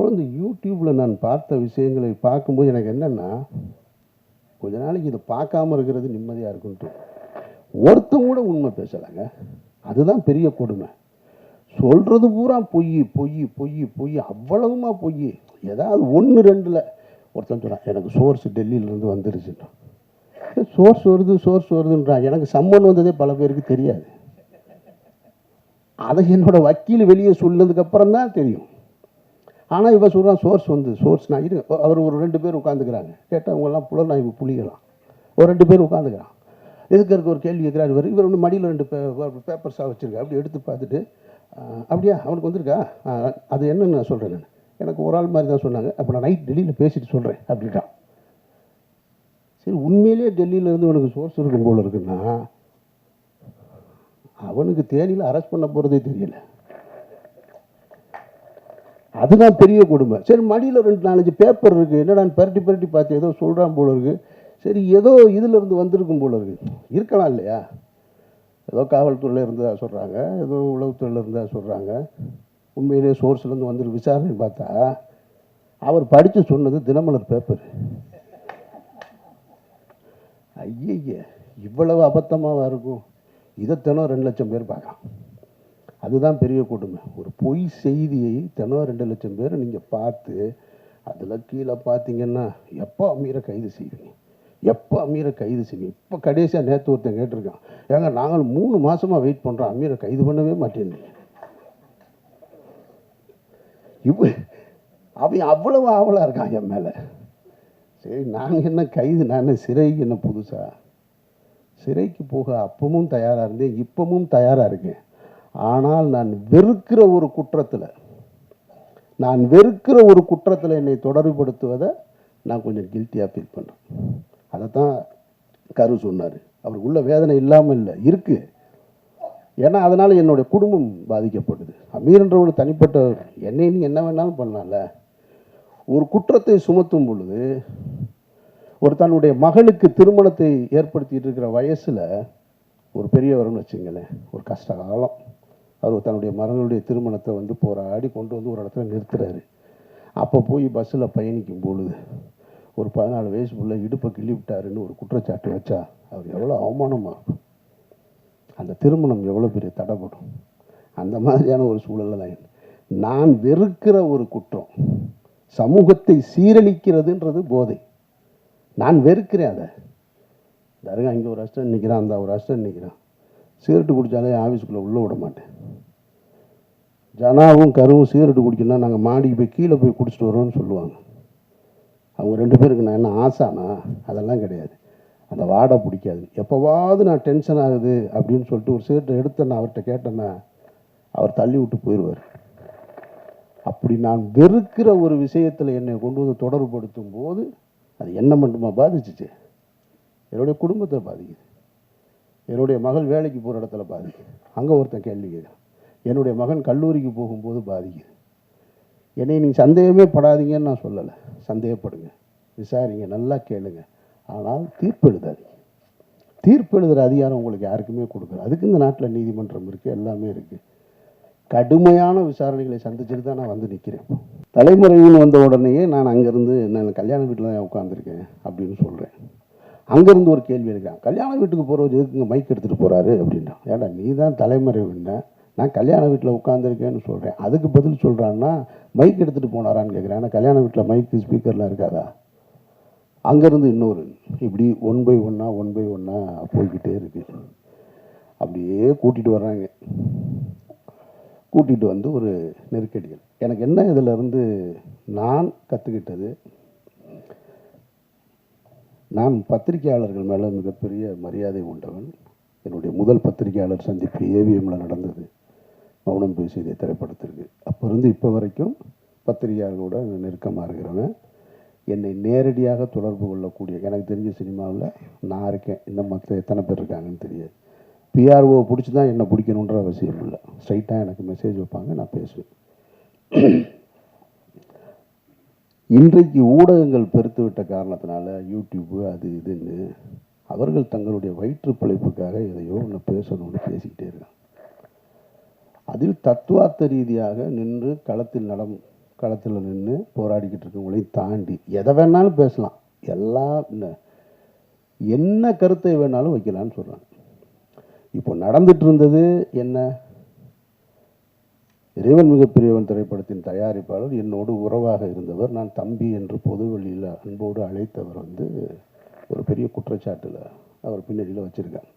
அப்புறம் இந்த யூடியூப்பில் நான் பார்த்த விஷயங்களை பார்க்கும்போது எனக்கு என்னென்னா கொஞ்ச நாளைக்கு இதை பார்க்காம இருக்கிறது நிம்மதியாக இருக்குன்ட்டு ஒருத்தம் கூட உண்மை பேசலைங்க. அதுதான் பெரிய கொடுமை. சொல்கிறது பூரா பொய் பொய் பொய் பொய் அவ்வளவுமா பொய். ஏதாவது ஒன்று ரெண்டில். ஒருத்தன் சொன்னான் எனக்கு சோர்ஸ் டெல்லியிலேருந்து வந்துருச்சுன்றான் சோர்ஸ் வருது சோர்ஸ் வருதுன்றான் எனக்கு சம்மன் வந்ததே பல பேருக்கு தெரியாது. அதை என்னோட வக்கீல் வெளியே சொன்னதுக்கப்புறம் தான் தெரியும். ஆனால் இவன் சொல்கிறான் சோர்ஸ் வந்து சோர்ஸ் நான் இரு அவர் ஒரு ரெண்டு பேர் உட்காந்துக்கிறாங்க கேட்டால் அவங்கெல்லாம் புலர் நான் இவங்க புளிகலாம் ஒரு ரெண்டு பேர் உட்காந்துக்கிறான் எதுக்கு இருக்க ஒரு கேள்வி கேட்குறாரு இவர்? இவர் ஒன்று மடியில் ரெண்டு பேப்பர்ஸாக வச்சுருக்கா அப்படி எடுத்து பார்த்துட்டு அப்படியா? அவனுக்கு வந்திருக்கா? அது என்னன்னு நான் சொல்கிறேன் நான். எனக்கு ஒரு ஆள் மாதிரி தான் சொன்னாங்க. அப்போ நான் நைட் டெல்லியில் பேசிட்டு சொல்கிறேன் அப்படின்ட்டான் சரி உண்மையிலேயே டெல்லியிலேருந்து உனக்கு சோர்ஸ் இருக்கும் போல இருக்குன்னா அவனுக்கு தேனியில் அரெஸ்ட் பண்ண போகிறதே தெரியலை. அதுதான் பெரிய கொடுமை. சரி மடியில் ரெண்டு நாலஞ்சு பேப்பர் இருக்குது என்னடான்னு பரட்டி பரட்டி பார்த்து ஏதோ சொல்கிறான் போல இருக்குது சரி ஏதோ இதிலிருந்து வந்திருக்கும் போல இருக்குது இருக்கலாம் இல்லையா? ஏதோ காவல்துறையில் இருந்ததாக சொல்கிறாங்க ஏதோ உளவுத்துறையில் இருந்தால் சொல்கிறாங்க உண்மையிலேயே சோர்ஸ்லேருந்து வந்துரு விசாரணை பார்த்தா அவர் படித்து சொன்னது தினமலர் பேப்பர் ஐயய்ய இவ்வளவு அபத்தமாக இருக்கும்? இதை தினம் ரெண்டு லட்சம் பேர் பார்க்கலாம். அதுதான் பெரிய கொடுமை. ஒரு பொய் செய்தியை தினம் ரெண்டு லட்சம் பேர் நீங்கள் பார்த்து அதில் கீழே பார்த்தீங்கன்னா எப்போ அமீரை கைது செய்வீங்க? எப்போ அமீரை கைது செய்வீங்க? இப்போ கடைசியாக நேற்று ஒருத்தன் கேட்டிருக்கான். ஏங்க நாங்கள் மூணு மாதமாக வெயிட் பண்ணுறோம் அமீரை கைது பண்ணவே மாட்டேன்னு. இவ அவன் அவ்வளவு ஆவலாக இருக்கான் என் மேலே. சரி நாங்கள் என்ன கைது நான் சிறைக்கு என்ன புதுசா? சிறைக்கு போக அப்பவும் தயாராக இருந்தேன் இப்பவும் தயாராக இருக்கேன். ஆனால் நான் வெறுக்கிற ஒரு குற்றத்தில் நான் வெறுக்கிற ஒரு குற்றத்தில் என்னை தொடர்புபடுத்துவதை நான் கொஞ்சம் கில்ட்டியாக ஃபீல் பண்ணுறேன் அதைத்தான் கரு சொன்னார். அவருக்கு உள்ள வேதனை இல்லாமல் இல்லை இருக்குது ஏன்னா அதனால் என்னுடைய குடும்பம் பாதிக்கப்படுது அமீர்ன்றவர் தனிப்பட்ட என்னை நீ என்ன வேணாலும் பண்ணலாம்ல. ஒரு குற்றத்தை சுமத்தும் பொழுது ஒரு தன்னுடைய மகளுக்கு திருமணத்தை ஏற்படுத்திட்டு இருக்கிற வயசில் ஒரு பெரியவர்னு வச்சுங்களேன் ஒரு கஷ்ட காலம். அவர் தன்னுடைய மரங்களுடைய திருமணத்தை வந்து போராடி கொண்டு வந்து ஒரு இடத்துல நிறுத்துறாரு. அப்போ போய் பஸ்ஸில் பயணிக்கும் பொழுது ஒரு பதினாலு வயசு புள்ள இடுப்பை கிள்ளி விட்டாருன்னு ஒரு குற்றச்சாட்டு வச்சா அவர் எவ்வளோ அவமானமாக அந்த திருமணம் எவ்வளோ பெரிய தடைப்படும் அந்த மாதிரியான ஒரு சூழலில் தான் நான் வெறுக்கிற ஒரு குற்றம் சமூகத்தை சீரழிக்கிறதுன்றது போதை. நான் வெறுக்கிறேன் அதை. தருகா இங்கே ஒரு அஸ்டன் நிற்கிறான் அந்த ஒரு அஸ்டன் நிற்கிறான் சிகரெட்டு குடித்தாலே ஆஃபீஸுக்குள்ளே உள்ளே விட மாட்டேன். ஜனாவும் கருவும் சிகரெட்டு குடிக்கணும்னா நாங்கள் மாடிக்கு போய் கீழே போய் குடிச்சிட்டு வரோம்னு சொல்லுவாங்க. அவங்க ரெண்டு பேருக்கு நான் என்ன ஆசானா? அதெல்லாம் கிடையாது. அந்த வாடை பிடிக்காது. எப்போவாவது நான் டென்ஷன் ஆகுது அப்படின்னு சொல்லிட்டு ஒரு சிகரெட்டை எடுத்து நான் அவர்கிட்ட கேட்டேன்னா அவர் தள்ளி விட்டு போயிடுவார். அப்படி நான் வெறுக்கிற ஒரு விஷயத்தில் என்னை கொண்டு வந்து தொடர்புபடுத்தும் போது அது என்ன மட்டுமா பாதிச்சிச்சு? என்னுடைய குடும்பத்தை பாதிக்குது. என்னுடைய மகள் வேலைக்கு போகிற இடத்துல பாதிக்குது. அங்கே ஒருத்தன் கேள்வி என்னுடைய மகன் கல்லூரிக்கு போகும்போது பாதிக்குது. என்னை நீங்கள் சந்தேகமே படாதீங்கன்னு நான் சொல்லலை. சந்தேகப்படுங்க. விசாரிங்க. நல்லா கேளுங்க. ஆனால் தீர்ப்பு எழுதாதீங்க. தீர்ப்பு எழுதுகிற அதிகாரம் உங்களுக்கு யாருக்குமே கொடுக்குறது அதுக்கு இந்த நாட்டில் நீதிமன்றம் இருக்குது எல்லாமே இருக்குது கடுமையான விசாரணைகளை சந்திச்சுட்டு தான் நான் வந்து நிற்கிறேன் தலைமுறைன்னு வந்த உடனேயே நான் அங்கேருந்து நான் கல்யாண வீட்டில் தான் உட்காந்துருக்கேன் அப்படின்னு சொல்கிறேன் அங்கேருந்து ஒரு கேள்வி எடுக்கிறேன். கல்யாண வீட்டுக்கு போகிறவர் எதுக்குங்க மைக் எடுத்துகிட்டு போகிறாரு அப்படின்னா ஏடா நீ தான் தலைமறைவுன்ன நான் கல்யாண வீட்டில் உட்காந்துருக்கேன்னு சொல்கிறேன் அதுக்கு பதில் சொல்கிறான்னா மைக் எடுத்துகிட்டு போனாரான்னு கேட்குறேன் ஏன்னா கல்யாண வீட்டில் மைக்கு ஸ்பீக்கர்லாம் இருக்காதா? அங்கேருந்து இன்னொரு இப்படி ஒன் பை ஒன்றா ஒன் பை ஒன்றா போய்கிட்டே இருக்கு. அப்படியே கூட்டிகிட்டு வர்றாங்க. கூட்டிகிட்டு வந்து ஒரு நெருக்கடிகள். எனக்கு என்ன இதில் இருந்து நான் கற்றுக்கிட்டது நான் பத்திரிகையாளர்கள் மேலே மிகப்பெரிய மரியாதை உண்டவன் என்னுடைய முதல் பத்திரிகையாளர் சந்திப்பு ஏவிஎம்மில் நடந்தது. மௌனம் பேசியதே திரைப்படத்திற்கு. அப்போ இருந்து இப்போ வரைக்கும் பத்திரிகையாளர்களோட நெருக்கமாக இருக்கிறவன் என்னை நேரடியாக தொடர்பு கொள்ளக்கூடிய எனக்கு தெரிஞ்ச சினிமாவில் நான் இருக்கேன். இன்னும் மற்ற எத்தனை பேர் இருக்காங்கன்னு தெரியாது. பிஆர்ஓ பிடிச்சி தான் என்னை பிடிக்கணுன்ற அவசியம் இல்லை. ஸ்ட்ரைட்டாக எனக்கு மெசேஜ் வைப்பாங்க நான் பேசுவேன். இன்றைக்கு ஊடகங்கள் பெருத்து விட்ட காரணத்தினால யூடியூப்பு அது இதுன்னு அவர்கள் தங்களுடைய வயிற்று பிழைப்புக்காக எதையோ ஒன்று பேசணும்னு பேசிக்கிட்டே இருக்காங்க. அதில் தத்துவார்த்த ரீதியாக நின்று களத்தில் நடம் களத்தில் நின்று போராடிக்கிட்டு இருக்கவங்களையும் தாண்டி எதை வேணாலும் பேசலாம். எல்லாம் என்ன- கருத்தை வேணாலும் வைக்கலான்னு சொல்கிறாங்க இப்போ நடந்துட்டு இருந்தது என்ன? இறைவன் மிகப்பெரியவன் திரைப்படத்தின் தயாரிப்பாளர் என்னோடு உறவாக இருந்தவர் நான் தம்பி என்று பொதுவெளியில் அன்போடு அழைத்தவர் வந்து ஒரு பெரிய குற்றச்சாட்டில் அவர் பின்னணியில் வச்சுருக்காங்க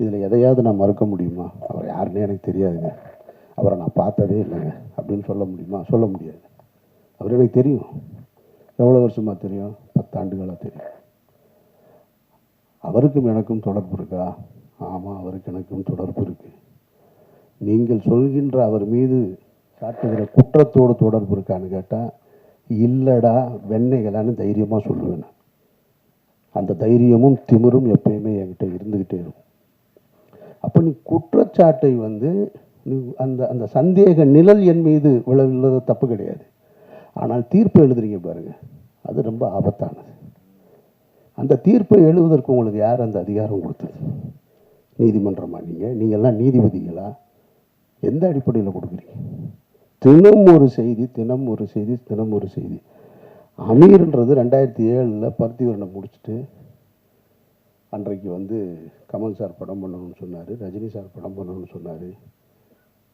இதில் எதையாவது நான் மறுக்க முடியுமா? அவர் யாருன்னே எனக்கு தெரியாதுங்க. அவரை நான் பார்த்ததே இல்லைங்க. அப்படின்னு சொல்ல முடியுமா? சொல்ல முடியாது. அவர் எனக்கு தெரியும். எவ்வளோ வருஷமாக தெரியும்? பத்தாண்டுகளாக தெரியும். அவருக்கும் எனக்கும் தொடர்பு இருக்கா? ஆமாம் அவருக்கு எனக்கும் தொடர்பு இருக்குது நீங்கள் சொல்கின்ற அவர் மீது சாட்டுகிற குற்றத்தோடு தொடர்பு இருக்கான்னு கேட்டால் இல்லடா வெண்ணைகளான்னு தைரியமாக சொல்லுவேன் அந்த தைரியமும் திமிரும் எப்பயுமே என்கிட்ட இருந்துக்கிட்டே இருக்கும். அப்போ நீ குற்றச்சாட்டை வந்து நீ அந்த அந்த சந்தேக நிழல் என் மீது விழவில்லாத தப்பு கிடையாது. ஆனால் தீர்ப்பு எழுதுறீங்க பாருங்க அது ரொம்ப ஆபத்தானது. அந்த தீர்ப்பை எழுதுவதற்கு உங்களுக்கு யார் அந்த அதிகாரம் கொடுத்தது? நீதிமன்றமா நீங்கள் நீங்கள்லாம் நீதிபதிகளா? எந்த அடிப்படையில் கொடுக்குறீங்க? தினம் ஒரு செய்தி தினம் ஒரு செய்தி தினம் ஒரு செய்தி. அமீர்ன்றது ரெண்டாயிரத்தி ஏழில் பருத்திவரனை முடிச்சுட்டு அன்றைக்கு வந்து கமல் சார் படம் பண்ணணும்னு சொன்னார் ரஜினி சார் படம் பண்ணணும்னு சொன்னார்.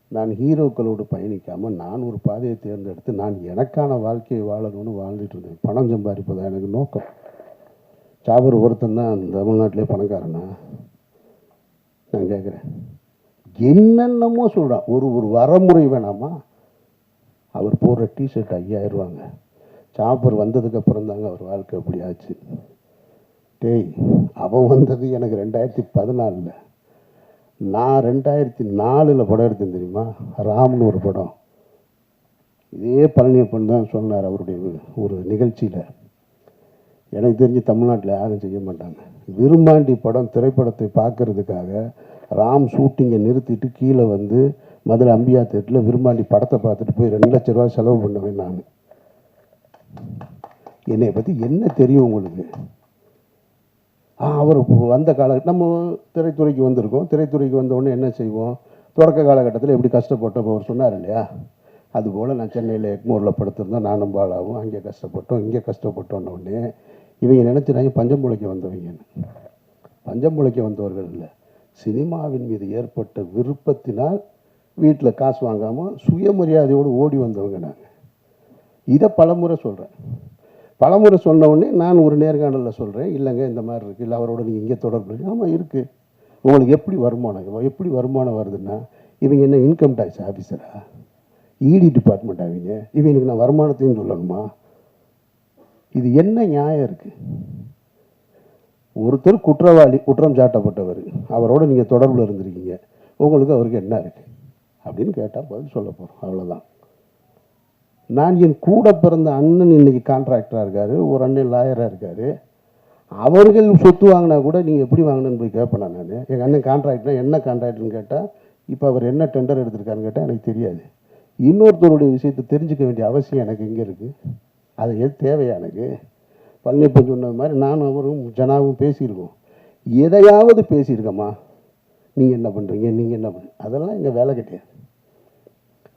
நான் ஹீரோக்களோடு பயணிக்காமல் நான் ஒரு பாதையை தேர்ந்தெடுத்து நான் எனக்கான வாழ்க்கையை வாழணும்னு வாழ்ந்துட்டு இருந்தேன். பணம் சம்பாதிப்பதான் எனக்கு நோக்கம். சாபர் ஒருத்தன் தான் தமிழ்நாட்டிலே பணக்காரனா? நான் கேட்குறேன். என்னென்னமோ சொல்கிறான் ஒரு ஒரு வரமுறை வேணாமா? அவர் போடுற டிஷர்ட் ஐயாயிரம் சாப்பர் வந்ததுக்கப்புறம் தாங்க அவர் வாழ்க்கை அப்படி ஆச்சு. டேய் அவன் வந்தது எனக்கு ரெண்டாயிரத்தி பதினாலில். நான் ரெண்டாயிரத்தி நாலில் படம் எடுத்தேன் தெரியுமா? ராம்னு ஒரு படம். இதே பழனியப்பன் தான் சொன்னார் அவருடைய ஒரு நிகழ்ச்சியில். எனக்கு தெரிஞ்சு தமிழ்நாட்டில் யாரும் செய்ய மாட்டாங்க. விரும்பாண்டி படம் திரைப்படத்தை பார்க்கறதுக்காக ராம் ஷூட்டிங்கை நிறுத்திட்டு கீழே வந்து மதுரை அம்பியா தேட்டரில் விரும்பாண்டி படத்தை பார்த்துட்டு போய் ரெண்டு லட்ச ரூபா செலவு பண்ணுவேன் நான். என்னை பற்றி என்ன தெரியும் உங்களுக்கு? அவர் வந்த கால நம்ம திரைத்துறைக்கு வந்திருக்கோம். திரைத்துறைக்கு வந்த என்ன செய்வோம்? தொடக்க காலகட்டத்தில் எப்படி கஷ்டப்பட்டோம் அவர் சொன்னார் இல்லையா? அதுபோல் நான் சென்னையில் எக்மோரில் படுத்திருந்தேன். நானும் பாலாவும் அங்கே கஷ்டப்பட்டோம் இங்கே கஷ்டப்பட்டோன்ன உடனே இவங்க நினச்சினாங்க பஞ்சம் முளைக்க வந்தவங்கன்னு பஞ்சம் பிழைக்க வந்தவர்கள் இல்லை. சினிமாவின் மீது ஏற்பட்ட விருப்பத்தினால் வீட்டில் காசு வாங்காமல் சுயமரியாதையோடு ஓடி வந்தவங்க நாங்கள் இதை பலமுறை சொல்கிறேன். பலமுறை சொன்னவுடனே நான் ஒரு நேர்காணலில் சொல்கிறேன் இல்லைங்க இந்த மாதிரி இருக்குது இல்லை அவரோட நீங்கள் இங்கே தொடர்பு ஆமாம் இருக்குது உங்களுக்கு எப்படி வருமானம் எப்படி வருமானம் வருதுன்னா இவங்க என்ன இன்கம் டேக்ஸ் ஆஃபீஸரா இடி டிபார்ட்மெண்ட் ஆவீங்க. இவங்களுக்கு நான் வருமானத்தையும் சொல்லணுமா? இது என்ன நியாயம் இருக்குது ஒருத்தர் குற்றவாளி குற்றம் சாட்டப்பட்டவர். அவரோட நீங்கள் தொடர்பில் இருந்திருக்கீங்க. உங்களுக்கு அவருக்கு என்ன இருக்குது அப்படின்னு கேட்டால் பதில் சொல்ல போகிறோம் அவ்வளோதான் நான் என் கூட பிறந்த அண்ணன் இன்னைக்கு கான்ட்ராக்டராக இருக்கார். ஒரு அண்ணன் லாயராக இருக்கார். அவர்கள் சொத்து வாங்கினா கூட நீங்கள் எப்படி வாங்கினேன்னு போய் கேட்பேன் நான் எங்கள் அண்ணன் கான்ட்ராக்ட்னா என்ன கான்ட்ராக்ட்னு கேட்டால் இப்போ அவர் என்ன டெண்டர் எடுத்திருக்காருன்னு கேட்டால் எனக்கு தெரியாது. இன்னொருத்தருடைய விஷயத்தை தெரிஞ்சுக்க வேண்டிய அவசியம் எனக்கு இங்கே இருக்குது அது எது தேவையா எனக்கு? பழனியப்பன் சொன்னது மாதிரி நானும் அவரும் ஜனாவும் பேசியிருக்கோம். எதையாவது பேசியிருக்கம்மா. நீங்கள் என்ன பண்ணுறீங்க நீங்கள் என்ன பண்ணுறீங்க அதெல்லாம் எங்கள் வேலை கிடையாது.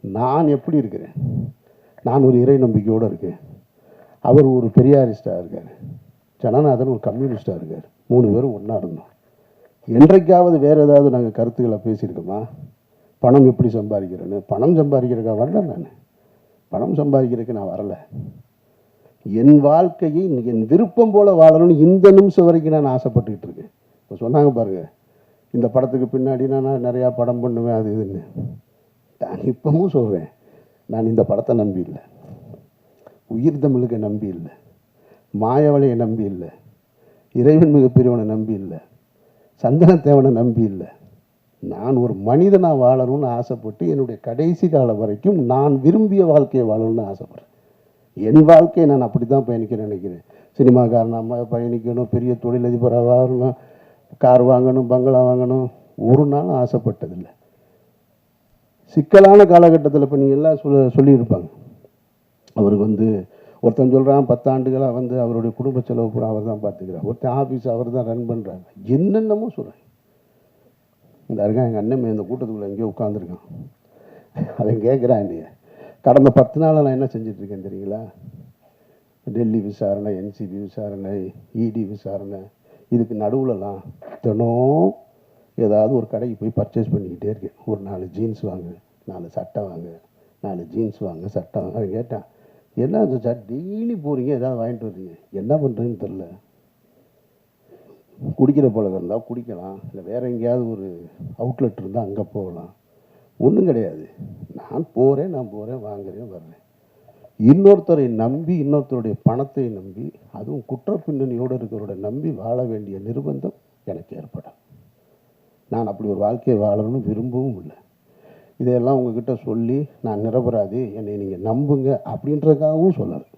நான் எப்படி இருக்கிறேன்? நான் ஒரு இறை நம்பிக்கையோடு இருக்கேன். அவர் ஒரு பெரியாரிஸ்டாக இருக்கார். ஜனநாதன் ஒரு கம்யூனிஸ்டாக இருக்கார். மூணு பேரும் ஒன்றா இருந்தோம். என்றைக்காவது வேறு ஏதாவது நாங்கள் கருத்துக்களை பேசியிருக்கோமா? பணம் எப்படி சம்பாதிக்கிறேன்னு? பணம் சம்பாதிக்கிறதுக்காக வரல நான். பணம் சம்பாதிக்கிறதுக்கு நான் வரலை. என் வாழ்க்கையை என் விருப்பம் போல வாழணும்னு இந்த நிமிஷம் வரைக்கும் நான் ஆசைப்பட்டுக்கிட்டு இருக்கேன். இப்போ சொன்னாங்க பாருங்கள் இந்த படத்துக்கு பின்னாடி நான் நிறையா படம் பண்ணுவேன் அது இதுன்னு. நான் இப்பவும் சொல்கிறேன் நான் இந்த படத்தை நம்பி இல்லை. உயிர் தமிழுக்கு நம்பி இல்லை. மாயவளையை நம்பி இல்லை. இறைவன் மிகப்பெரியவனை நம்பி இல்லை. சந்தனத்தேவனை நம்பி இல்லை. நான் ஒரு மனிதனாக வாழணும்னு ஆசைப்பட்டு என்னுடைய கடைசி காலம் வரைக்கும் நான் விரும்பிய வாழ்க்கையை வாழணும்னு ஆசைப்பட்றேன். என் வாழ்க்கையை நான் அப்படி தான் பயணிக்க நினைக்கிறேன் சினிமாக்காரனாக பயணிக்கணும் பெரிய தொழிலதிபராக வாரணும் கார் வாங்கணும் பங்களா வாங்கணும். ஒரு நாள் ஆசைப்பட்டதில்லை. சிக்கலான காலகட்டத்தில் இப்போ நீங்கள் எல்லாம் சொல்ல சொல்லியிருப்பாங்க. அவருக்கு வந்து ஒருத்தன் சொல்கிறான் பத்தாண்டுகளாக வந்து அவருடைய குடும்ப செலவு பூரா அவர் தான் பார்த்துக்கிறார். ஒருத்தன் ஆஃபீஸ் அவர் தான் ரன் பண்ணுறாங்க என்னென்னமோ சொல்கிறேன் இந்த இருக்கான் எங்கள் அண்ணன் இந்த கூட்டத்துக்குள்ளே எங்கேயோ உட்காந்துருக்கான் அவன் கேட்குறான் என்னைய. கடந்த பத்து நாளாக நான் என்ன செஞ்சிட்ருக்கேன் தெரியுங்களா? டெல்லி விசாரணை என்சிபி விசாரணை இடி விசாரணை இதுக்கு நடுவுலலாம் தினம் ஏதாவது ஒரு கடைக்கு போய் பர்ச்சேஸ் பண்ணிக்கிட்டே இருக்கேன். ஒரு நாலு ஜீன்ஸ் வாங்க நாலு சட்டை வாங்க நாலு ஜீன்ஸ் வாங்க சட்டை வாங்க அவன் கேட்டான் என்ன சார் டெய்லி போகிறீங்க ஏதாவது வாங்கிட்டு வர்றீங்க என்ன பண்ணுறதுன்னு தெரில குடிக்கிற பழக்கம் இருந்தால் குடிக்கலாம். இல்லை வேறு எங்கேயாவது ஒரு அவுட்லெட் இருந்தால் அங்கே போகலாம். ஒன்றும் கிடையாது. நான் போகிறேன் நான் போகிறேன் வாங்குறேன் வர்றேன். இன்னொருத்தரை நம்பி இன்னொருத்தருடைய பணத்தை நம்பி அதுவும் குற்ற பின்னணியோடு இருக்கிறவரை நம்பி வாழ வேண்டிய நிர்பந்தம் எனக்கு ஏற்படும். நான் அப்படி ஒரு வாழ்க்கையை வாழணும்னு விரும்பவும் இல்லை. இதையெல்லாம் உங்ககிட்ட சொல்லி நான் நிரபராதி என்னை நீங்கள் நம்புங்க அப்படின்றதுக்காகவும் சொல்லலை.